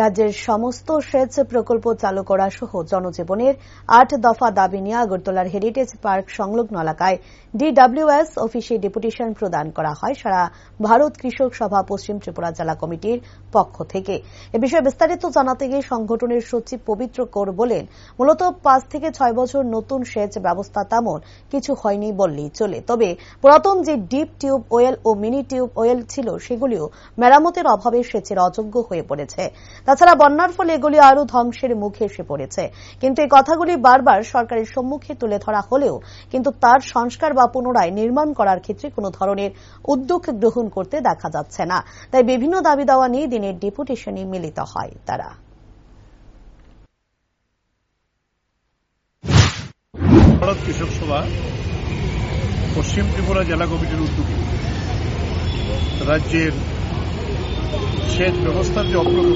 রাজ্যের সমস্ত সেচ প্রকল্প চালু করা সহ জনজীবনের আট দফা দাবি নিয়ে আগরতলার হেরিটেজ পার্ক সংলগ্ন এলাকায় ডিডব্লিউএস অফিসে ডেপুটেশন প্রদান করা হয় সারা ভারত কৃষক সভা পশ্চিম ত্রিপুরা জেলা কমিটির পক্ষ থেকে। এ বিষয়ে বিস্তারিত জানাতে গিয়ে সংগঠনের সচিব পবিত্র কৌর বলেন, মূলত পাঁচ থেকে ছয় বছর নতুন সেচ ব্যবস্থা তেমন কিছু হয়নি বললেই চলে। তবে পুরাতন যে ডিপ টিউব ওয়েল ও মিনি টিউব ওয়েল ছিল সেগুলিও মেরামতের অভাবে সেচের অযোগ্য হয়ে পড়েছে। তাছাড়া বন্যার ফলে এগুলি আরও ধ্বংসের মুখে এসে পড়েছে। কিন্তু এই কথাগুলি বারবার সরকারের সম্মুখে তুলে ধরা হলেও কিন্তু তার সংস্কার বা পুনরায় নির্মাণ করার ক্ষেত্রে কোনো ধরনের উদ্যোগ গ্রহণ করতে দেখা যাচ্ছে না। তাই বিভিন্ন দাবি দাওয়া নিয়ে দিনের ডেপুটেশনে মিলিত হয় তারা। ভারত কৃষক সভা পশ্চিম ত্রিপুরা জেলা কমিটির উদ্যোগে। রাজ্যের সেচ ব্যবস্থার যে অগ্রগতি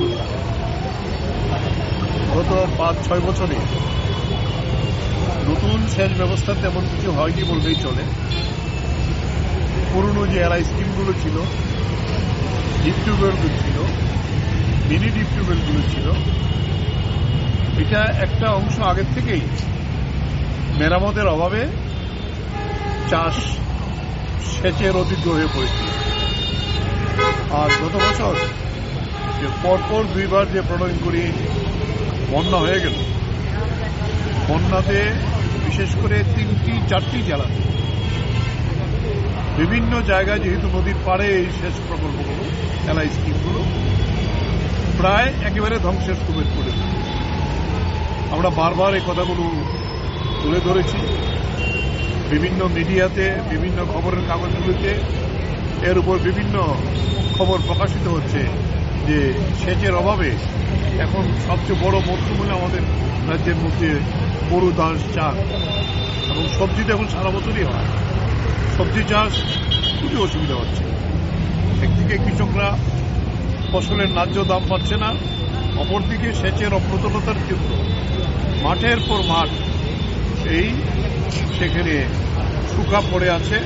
গত পাঁচ, ছয় বছরে নতুন সেচ ব্যবস্থা তেমন কিছু হয়নি বললেই চলে। পুরনো যে এলআই স্কিমগুলো ছিল ডিপ ছিল মিনি ডিপ টিউবওয়েলগুলো ছিল, এটা একটা অংশ আগের থেকেই মেরামতের অভাবে চাষ সেচের অযোগ্য হয়ে পড়েছিল। আর গত বছর যে পরপর দুইবার যে প্রণয়ন করি বন্যা হয়ে গেল। বন্যাতে বিশেষ করে তিনটি, চারটি জেলাতে বিভিন্ন জায়গায় যেহেতু নদীর পাড়ে এই সেচ প্রকল্পগুলো, এলআই স্কিমগুলো, প্রায় একেবারে ধ্বংসের স্তূপের পড়ে আমরা বারবার এই কথাগুলো তুলে ধরেছি। বিভিন্ন মিডিয়াতে, বিভিন্ন খবরের কাগজগুলিতে, এর উপর বিভিন্ন খবর প্রকাশিত হচ্ছে। যে সেচের অভাবে এখন সবচেয়ে বড় মরশুম হলে আমাদের রাজ্যের মধ্যে গরু দাস চাষ এবং সবজি এখন সারা বছরই হয়। সবজি চাষ খুবই অসুবিধা হচ্ছে। একদিকে কৃষকরা ফসলের ন্যায্য দাম পাচ্ছে না, অপরদিকে সেচের অপ্রতুলতার ক্ষেত্র মাঠের পর মাঠ এই সেখানে শুকা পড়ে আছে।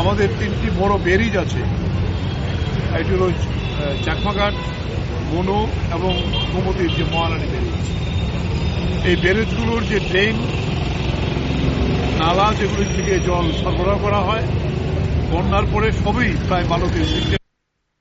আমাদের তিনটি বড় ব্যারিজ আছে এটি চাকমাঘাট, মনো এবং গোমতির যে মহারানী ব্যারেজ এই ব্যারেজগুলোর যে ড্রেন, নালা যেগুলি থেকে জল সরবরাহ করা হয়, বন্যার পরে সবই প্রায় বালকের